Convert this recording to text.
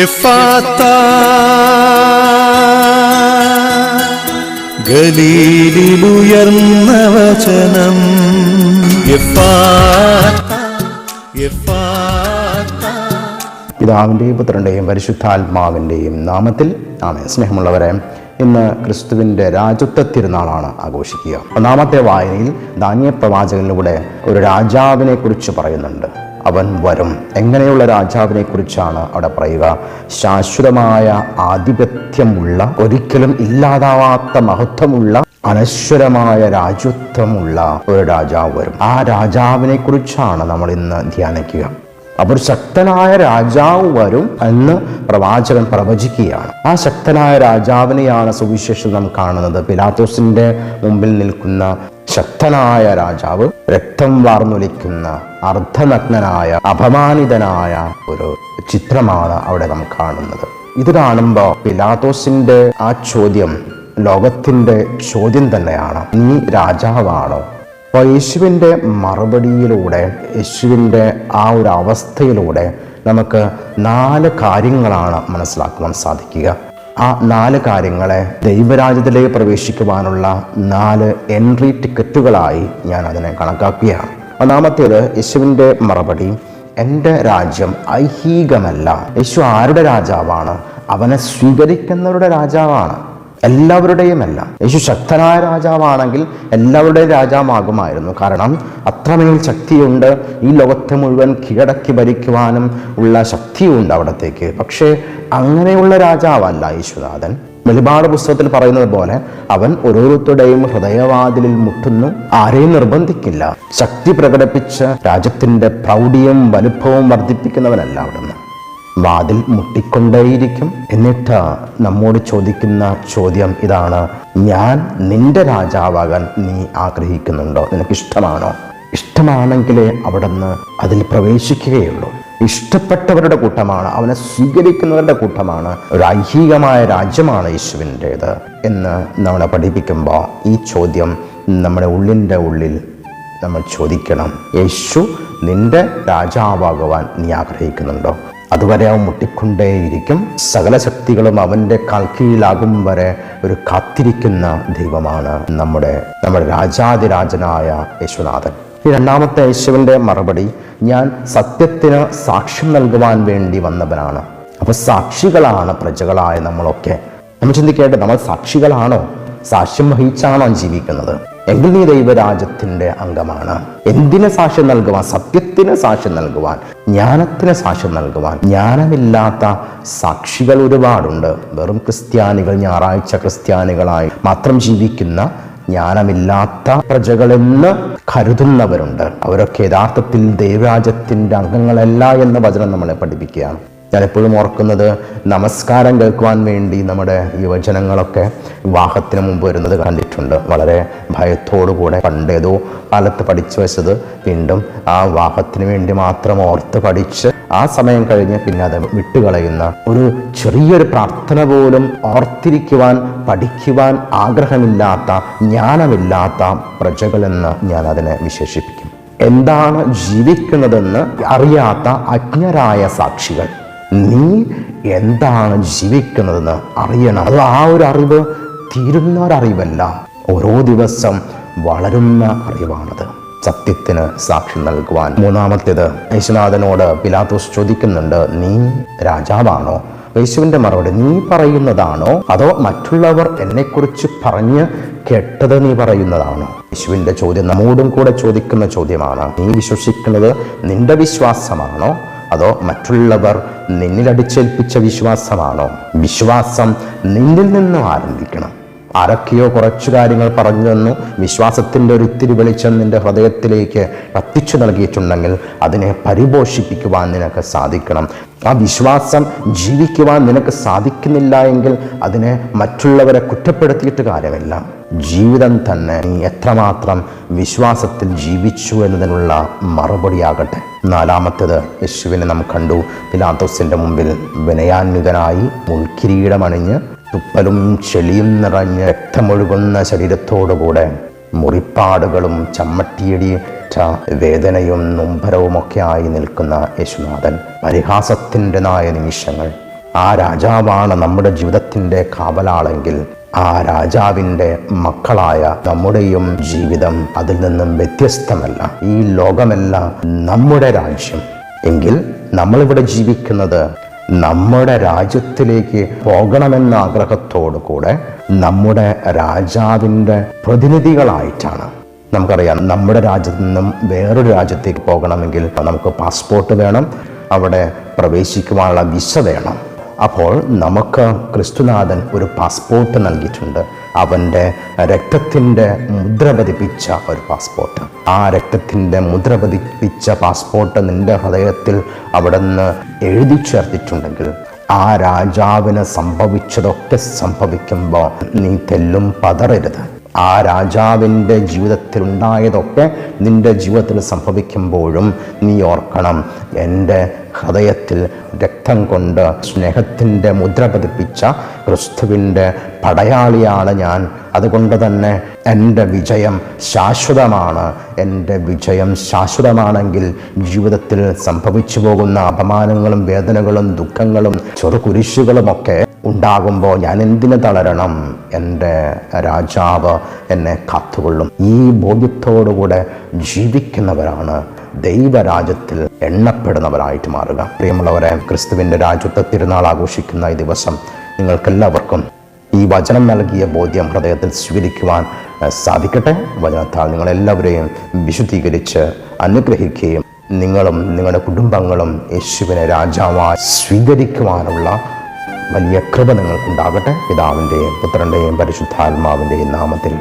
എഫാത്ത ഗലീലിലുയർന്ന വചനം പിതാവിന്റെയും പുത്രന്റെയും പരിശുദ്ധാത്മാവിന്റെയും നാമത്തിൽ ആമേ സ്നേഹമുള്ളവരെ ഇന്ന് ക്രിസ്തുവിന്റെ രാജത്വ തിരുനാളാണ് ആഘോഷിക്കുക. ഒന്നാമത്തെ വായനയിൽ ധാന്യ പ്രവാചകനിലൂടെ ഒരു രാജാവിനെ കുറിച്ച് പറയുന്നുണ്ട്. അവൻ വരും. എങ്ങനെയുള്ള രാജാവിനെ കുറിച്ചാണ് അവിടെ പറയുക? ശാശ്വതമായ ആധിപത്യമുള്ള ഒരിക്കലും ഇല്ലാതാവാത്ത മഹത്വമുള്ള അനശ്വരമായ രാജ്യത്വമുള്ള ഒരു രാജാവ് വരും. ആ രാജാവിനെ കുറിച്ചാണ് നമ്മൾ ഇന്ന് ധ്യാനിക്കുക. അപ്പോൾ ശക്തനായ രാജാവ് വരും എന്ന് പ്രവാചകൻ പ്രവചിക്കുകയാണ്. ആ ശക്തനായ രാജാവിനെയാണ് സുവിശേഷം നാം കാണുന്നത്. പിലാത്തോസിന്റെ മുമ്പിൽ നിൽക്കുന്ന ശക്തനായ രാജാവ് രക്തം വാർന്നൊലിക്കുന്ന അർദ്ധനഗ്നനായ അപമാനിതനായ ഒരു ചിത്രമാണ് അവിടെ നാം കാണുന്നത്. ഇത് കാണുമ്പോൾ പിലാത്തോസിന്റെ ആ ചോദ്യം ലോകത്തിന്റെ ചോദ്യം തന്നെയാണ്. നീ രാജാവാണോ? അപ്പോൾ യേശുവിന്റെ മറുപടിയിലൂടെ യേശുവിന്റെ ആ ഒരു അവസ്ഥയിലൂടെ നമുക്ക് നാല് കാര്യങ്ങളാണ് മനസ്സിലാക്കുവാൻ സാധിക്കുക. ആ നാല് കാര്യങ്ങളെ ദൈവരാജ്യത്തിലേക്ക് പ്രവേശിക്കുവാനുള്ള നാല് എൻട്രി ടിക്കറ്റുകളായി ഞാൻ അതിനെ കണക്കാക്കുകയാണ്. ഒന്നാമത്തേത് യേശുവിന്റെ മറുപടി എന്റെ രാജ്യം ഐഹികമല്ല. യേശു ആരുടെ രാജാവാണ്? അവനെ സ്വീകരിക്കുന്നവരുടെ രാജാവാണ്. എല്ലാവരുടെയുമല്ല യേശു ശക്തനായ രാജാവാണെങ്കിൽ എല്ലാവരുടെയും രാജാവാകുമായിരുന്നു. കാരണം അത്രമേൽ ശക്തിയുണ്ട്. ഈ ലോകത്തെ മുഴുവൻ കീഴടക്കി ഭരിക്കുവാനും ഉള്ള ശക്തിയുണ്ട് അവിടത്തേക്ക്. പക്ഷേ അങ്ങനെയുള്ള രാജാവല്ല യേശുനാഥൻ. വെളിപാട് പുസ്തകത്തിൽ പറയുന്നത് പോലെ അവൻ ഓരോരുത്തരുടെയും ഹൃദയവാതിലിൽ മുട്ടുന്നു. ആരെയും നിർബന്ധിക്കില്ല. ശക്തി പ്രകടിപ്പിച്ച രാജ്യത്തിന്റെ പ്രൗഢിയും വലുപ്പവും വർദ്ധിപ്പിക്കുന്നവനല്ല അവിടുന്ന്. വാതിൽ മുട്ടിക്കൊണ്ടേയിരിക്കും. എന്നിട്ട് നമ്മോട് ചോദിക്കുന്ന ചോദ്യം ഇതാണ്. ഞാൻ നിന്റെ രാജാവാകാൻ നീ ആഗ്രഹിക്കുന്നുണ്ടോ? നിനക്കിഷ്ടമാണോ? ഇഷ്ടമാണെങ്കിലേ അവിടുന്ന് അതിൽ പ്രവേശിക്കുകയുള്ളൂ. ഇഷ്ടപ്പെട്ടവരുടെ കൂട്ടമാണ് അവനെ സ്വീകരിക്കുന്നവരുടെ കൂട്ടമാണ്. ഒരു ഐഹികമായ രാജ്യമാണ് യേശുവിന്റേത്. എന്ന് നമ്മളെ പഠിപ്പിക്കുമ്പോൾ ഈ ചോദ്യം നമ്മുടെ ഉള്ളിന്റെ ഉള്ളിൽ നമ്മൾ ചോദിക്കണം. യേശു നിന്റെ രാജാവാകുവാൻ നീ ആഗ്രഹിക്കുന്നുണ്ടോ? അതുവരെ അവൻ മുട്ടിക്കൊണ്ടേയിരിക്കും. സകല ശക്തികളും അവന്റെ കാൽക്കീഴിലാകും വരെ ഒരു കാത്തിരിക്കുന്ന ദൈവമാണ് നമ്മുടെ നമ്മുടെ രാജാതിരാജനായ യേശുനാഥൻ. ഈ രണ്ടാമത്തെ യേശുവിന്റെ മറുപടി ഞാൻ സത്യത്തിന് സാക്ഷ്യം നൽകുവാൻ വേണ്ടി വന്നവനാണ്. അപ്പോൾ സാക്ഷികളാണ് പ്രജകളായ നമ്മളൊക്കെ. നമ്മൾ ചിന്തിക്കേണ്ടത് നമ്മൾ സാക്ഷികളാണോ? സാക്ഷ്യം വഹിച്ചാണോ ജീവിക്കുന്നത്? എങ്കിൽ നീ ദൈവരാജ്യത്തിന്റെ അംഗമാണ്. എന്തിന് സാക്ഷ്യം നൽകുവാൻ? സത്യത്തിന് സാക്ഷ്യം നൽകുവാൻ. ജ്ഞാനത്തിന് സാക്ഷ്യം നൽകുവാൻ ജ്ഞാനമില്ലാത്ത സാക്ഷികൾ ഒരുപാടുണ്ട്. വെറും ക്രിസ്ത്യാനികൾ ഞായറാഴ്ച ക്രിസ്ത്യാനികളായി മാത്രം ജീവിക്കുന്ന ജ്ഞാനമില്ലാത്ത പ്രജകളെന്ന് കരുതുന്നവരുണ്ട്. അവരൊക്കെ യഥാർത്ഥത്തിൽ ദൈവരാജ്യത്തിന്റെ അംഗങ്ങളല്ല എന്ന വചനം നമ്മളെ പഠിപ്പിക്കുകയാണ്. ഞാൻ എപ്പോഴും ഓർക്കുന്നത് നമസ്കാരം കേൾക്കുവാൻ വേണ്ടി നമ്മുടെ യുവജനങ്ങളൊക്കെ വിവാഹത്തിന് മുമ്പ് വരുന്നത് കണ്ടിട്ടുണ്ട്. വളരെ ഭയത്തോടുകൂടെ പണ്ടേതോ കാലത്ത് പഠിച്ചു വെച്ചത് വീണ്ടും ആ വിവാഹത്തിന് വേണ്ടി മാത്രം ഓർത്ത് പഠിച്ച് ആ സമയം കഴിഞ്ഞ് പിന്നെ അത് വിട്ടുകളയുന്ന ഒരു ചെറിയൊരു പ്രാർത്ഥന പോലും ഓർത്തിരിക്കുവാൻ പഠിക്കുവാൻ ആഗ്രഹമില്ലാത്ത ജ്ഞാനമില്ലാത്ത പ്രജകളെന്ന് ഞാൻ അതിനെ വിശേഷിപ്പിക്കും. എന്താണ് ജീവിക്കുന്നതെന്ന് അറിയാത്ത അജ്ഞരായ സാക്ഷികൾ. നീ എന്താണ് ജീവിക്കുന്നതെന്ന് അറിയണം. അത് ആ ഒരു അറിവ് തീരുന്ന ഒരറിവല്ല ഓരോ ദിവസം വളരുന്ന അറിവാണത്. സത്യത്തിന് സാക്ഷി നൽകുവാൻ. മൂന്നാമത്തേത് യേശുനാഥനോട് പിലാത്തോസ് ചോദിക്കുന്നുണ്ട് നീ രാജാവാണോ? യേശുവിന്റെ മറുപടി നീ പറയുന്നതാണോ? അതോ മറ്റുള്ളവർ എന്നെക്കുറിച്ച് പറഞ്ഞ് കേട്ടത് നീ പറയുന്നതാണോ? യേശുവിന്റെ ചോദ്യം നമ്മോടും കൂടെ ചോദിക്കുന്ന ചോദ്യമാണ് നീ വിശ്വസിക്കുന്നത് നിന്റെ വിശ്വാസമാണോ? അതോ മറ്റുള്ളവർ നിന്നിൽ അടിച്ചേൽപ്പിച്ച വിശ്വാസമാണോ? വിശ്വാസം നിന്നിൽ നിന്നും ആരംഭിക്കണം. ആരൊക്കെയോ കുറച്ചു കാര്യങ്ങൾ പറഞ്ഞു തന്നു. വിശ്വാസത്തിന്റെ ഒരു ഇത്തിരി വെളിച്ചം നിന്റെ ഹൃദയത്തിലേക്ക് കത്തിച്ചു നൽകിയിട്ടുണ്ടെങ്കിൽ അതിനെ പരിപോഷിപ്പിക്കുവാൻ നിനക്ക് സാധിക്കണം. ആ വിശ്വാസം ജീവിക്കുവാൻ നിനക്ക് സാധിക്കുന്നില്ല എങ്കിൽ അതിനെ മറ്റുള്ളവരെ കുറ്റപ്പെടുത്തിയിട്ട് കാര്യമില്ല. ജീവിതം തന്നെ നീ എത്രമാത്രം വിശ്വാസത്തിൽ ജീവിച്ചു എന്നതിനുള്ള മറുപടിയാകട്ടെ. നാലാമത്തേത് യേശുവിനെ നാം കണ്ടു. പിലാത്തോസിന്റെ മുമ്പിൽ വിനയാന്വിതനായി മുൾക്കിരീടമണിഞ്ഞ് തുപ്പലും ചെളിയും നിറഞ്ഞ് രക്തമൊഴുകുന്ന ശരീരത്തോടുകൂടെ മുറിപ്പാടുകളും ചമ്മട്ടിയടിയേറ്റ വേദനയും നൊമ്പരവുമൊക്കെ ആയി നിൽക്കുന്ന യേശുനാഥൻ പരിഹാസത്തിന്റെതായ നിമിഷങ്ങൾ. ആ രാജാവാണ് നമ്മുടെ ജീവിതത്തിന്റെ കാവലാളെങ്കിൽ ആ രാജാവിന്റെ മക്കളായ നമ്മുടെയും ജീവിതം അതിൽ നിന്നും വ്യത്യസ്തമല്ല. ഈ ലോകമല്ല നമ്മുടെ രാജ്യം. എങ്കിൽ നമ്മളിവിടെ ജീവിക്കുന്നത് നമ്മുടെ രാജ്യത്തിലേക്ക് പോകണമെന്ന ആഗ്രഹത്തോടു കൂടെ നമ്മുടെ രാജാവിന്റെ പ്രതിനിധികളായിട്ടാണ്. നമുക്കറിയാം നമ്മുടെ രാജ്യത്ത് നിന്നും വേറൊരു രാജ്യത്തേക്ക് പോകണമെങ്കിൽ നമുക്ക് പാസ്പോർട്ട് വേണം അവിടെ പ്രവേശിക്കുവാനുള്ള വിസ വേണം. അപ്പോൾ നമുക്ക് ക്രിസ്തുനാഥൻ ഒരു പാസ്പോർട്ട് നൽകിയിട്ടുണ്ട്. അവന്റെ രക്തത്തിന്റെ മുദ്ര പതിപ്പിച്ച ഒരു പാസ്പോർട്ട്. ആ രക്തത്തിന്റെ മുദ്ര പതിപ്പിച്ച പാസ്പോർട്ട് നിന്റെ ഹൃദയത്തിൽ അവിടെ നിന്ന് എഴുതി ചേർത്തിട്ടുണ്ടെങ്കിൽ ആ രാജാവിന് സംഭവിച്ചതൊക്കെ സംഭവിക്കുമ്പോൾ നീ തെല്ലും പതറരുത്. ആ രാജാവിന്റെ ജീവിതത്തിൽ ഉണ്ടായതൊക്കെ നിന്റെ ജീവിതത്തിൽ സംഭവിക്കുമ്പോഴും നീ ഓർക്കണം. എന്റെ ഹൃദയത്തിൽ രക്തം കൊണ്ട് സ്നേഹത്തിന്റെ മുദ്ര പതിപ്പിച്ച ക്രിസ്തുവിന്റെ പടയാളിയാണ് ഞാൻ. അതുകൊണ്ട് തന്നെ എന്റെ വിജയം ശാശ്വതമാണ്. എന്റെ വിജയം ശാശ്വതമാണെങ്കിൽ ജീവിതത്തിൽ സംഭവിച്ചു പോകുന്ന അപമാനങ്ങളും വേദനകളും ദുഃഖങ്ങളും ചെറുകുരിശുകളുമൊക്കെ ഉണ്ടാകുമ്പോൾ ഞാൻ എന്തിനു തളരണം? എന്റെ രാജാവ് എന്നെ കാത്തുകൊള്ളും. ഈ ബോധ്യത്തോടുകൂടെ ജീവിക്കുന്നവരാണ് ദൈവരാജ്യത്തിൽ എണ്ണപ്പെടുന്നവരായിട്ട് മാറുക. പ്രിയമുള്ളവരെ ക്രിസ്തുവിന്റെ രാജ്യത്ത് തിരുനാൾ ആഘോഷിക്കുന്ന ഈ ദിവസം നിങ്ങൾക്കെല്ലാവർക്കും ഈ വചനം നൽകിയ ബോധ്യം ഹൃദയത്തിൽ സ്വീകരിക്കുവാൻ സാധിക്കട്ടെ? വചനത്താൽ നിങ്ങളെല്ലാവരെയും വിശുദ്ധീകരിച്ച് അനുഗ്രഹിക്കുകയും നിങ്ങളും നിങ്ങളുടെ കുടുംബങ്ങളും യേശുവിനെ രാജാവായി സ്വീകരിക്കുവാനുള്ള വലിയ കൃപ നിങ്ങൾക്കുണ്ടാകട്ടെ. പിതാവിന്റെയും പുത്രന്റെയും പരിശുദ്ധാത്മാവിന്റെയും നാമത്തിൽ